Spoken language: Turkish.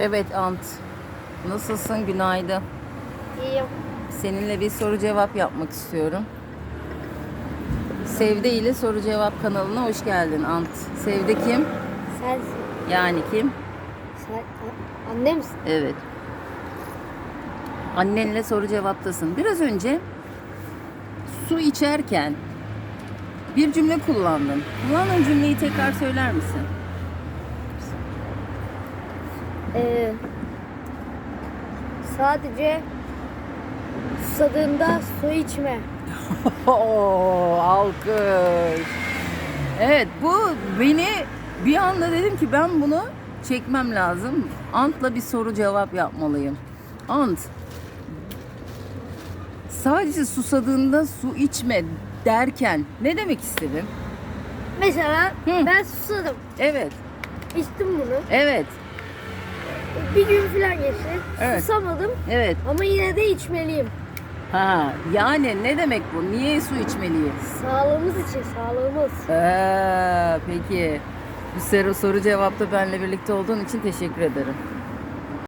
Evet Ant. Nasılsın? Günaydın. İyiyim. Seninle bir soru cevap yapmak istiyorum. Sevde ile soru cevap kanalına hoş geldin Ant. Sevde kim? Sensin. Yani kim? Sen anne misin? Evet. Annenle soru cevaptasın. Biraz önce su içerken bir cümle kullandın. Kullandığın cümleyi tekrar söyler misin? Ee, sadece susadığında su içme. Oo, alkış. Evet bu beni bir anda dedim ki ben bunu çekmem lazım. Ant'la bir soru cevap yapmalıyım. Ant sadece susadığında su içme derken ne demek istedin? Mesela Hı. ben susadım. Evet, İçtim bunu. evet, Bir gün falan geçti. Evet. Susamadım evet. ama yine de içmeliyim. Ha, yani ne demek bu? Niye su içmeliyiz? Sağlığımız için, sağlığımız. Ee, peki. Bu soru, soru cevapta benimle birlikte olduğun için teşekkür ederim.